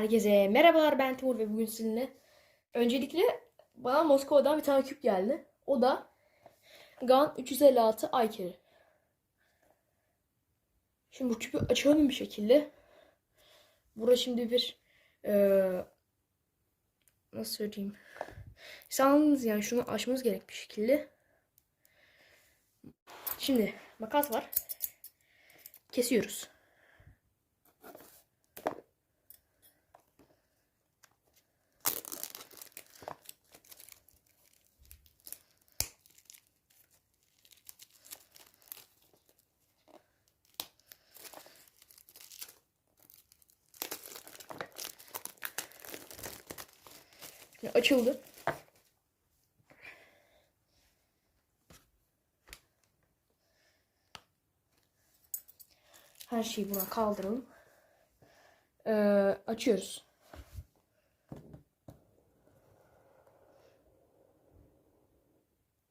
Herkese merhabalar ben Timur ve bugün sizinle öncelikle bana Moskova'dan bir tane küp geldi. O da GAN 356 Aykeri. Şimdi bu küpü açalım bir şekilde. Burada şimdi bir eee, nasıl söyleyeyim? Siz anladınız yani şunu açmamız gerek bir şekilde. Şimdi makas var. Kesiyoruz. Açıldı. Her şeyi buna kaldıralım. Ee, açıyoruz.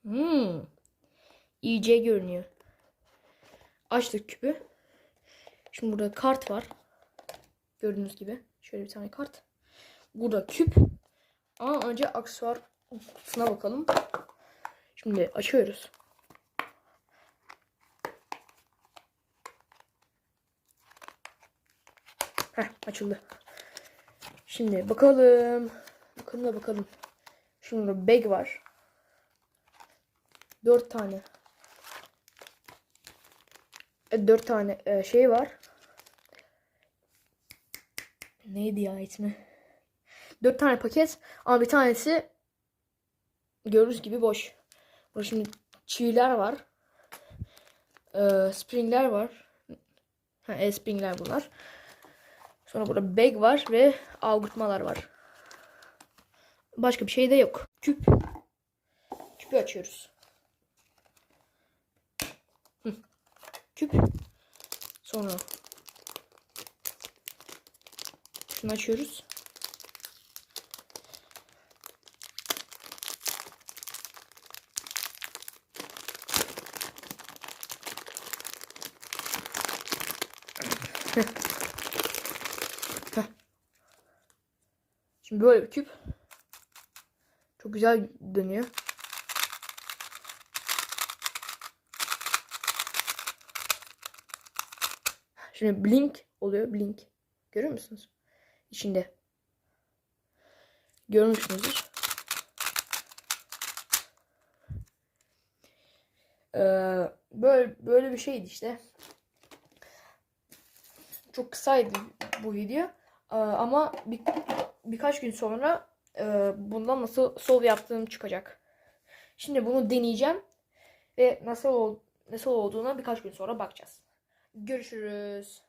Hmm. İyice görünüyor. Açtık küpü. Şimdi burada kart var. Gördüğünüz gibi. Şöyle bir tane kart. Burada küp. Ama önce aksesuar kutusuna bakalım. Şimdi açıyoruz. Heh açıldı. Şimdi bakalım. Bakalım da bakalım. Şimdi bag var. Dört tane. E, dört tane e, şey var. Neydi ya ismi? Dört tane paket ama bir tanesi gördüğünüz gibi boş. Burada şimdi çiviler var. Ee, springler var. Ha, e, springler bunlar. Sonra burada bag var ve algıtmalar var. Başka bir şey de yok. Küp. Küpü açıyoruz. Hı. Küp. Sonra şunu açıyoruz. Şimdi böyle bir küp. Çok güzel dönüyor. Şimdi blink oluyor. Blink. Görüyor musunuz? İçinde. Görmüşsünüzdür. Ee, böyle böyle bir şeydi işte. Çok kısaydı bu video. Ee, ama bir, birkaç gün sonra e, bundan nasıl sol yaptığım çıkacak. Şimdi bunu deneyeceğim ve nasıl ol, nasıl olduğuna birkaç gün sonra bakacağız. Görüşürüz.